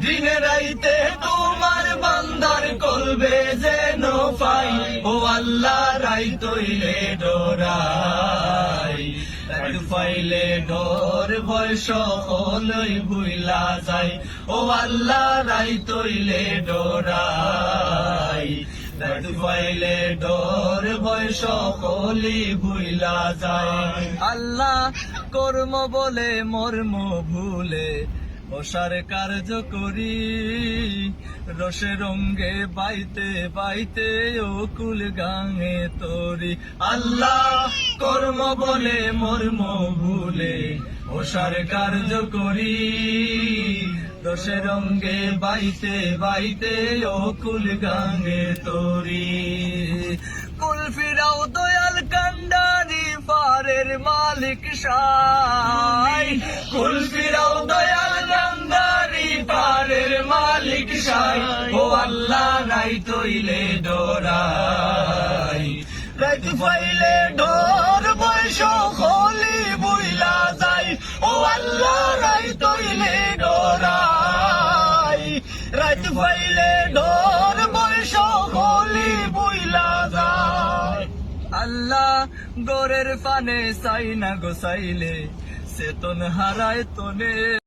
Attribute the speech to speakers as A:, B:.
A: দিনে রাইতে তোমার বান্দার কলবে যেন পাই ও আল্লাহ, রাই তৈলে ডোরাই। পাইলে ডোর ভয় সকলই ভুইলা যায়। ও আল্লাহ, রাই তৈলে ডোরাই। পাইলে ডোর ভয় সকলি ভুইলা যায়। আল্লাহ কর্ম বলে, মর্ম ভুলে। ওসার কার্য করি। রসে রঙ্গে বাইতে বাইতে ও কুল গাঙে তরি। আল্লাহ কর্ম বলে, মর্ম ভুলে ওসার কার্য করি। রসে রঙ্গে বাইতে বাইতে ও কুল গাঙে তরি। কুল ফিরাও দয়াল কান্ডারি, পারের মালিক সাই। কুল ফিরাও রাই তৈলে ডোরাই। রাইত ফাইলে ডোর বয়স খলি বুইলা যাই। ও আল্লাহ, রাই তৈলে ডোরাই। রাইত ফাইলে ডোর বয়স খলি বুইলা যায় আল্লাহ, গোরের ফানে চাই না গোসাইলে চেতন হারায় তনে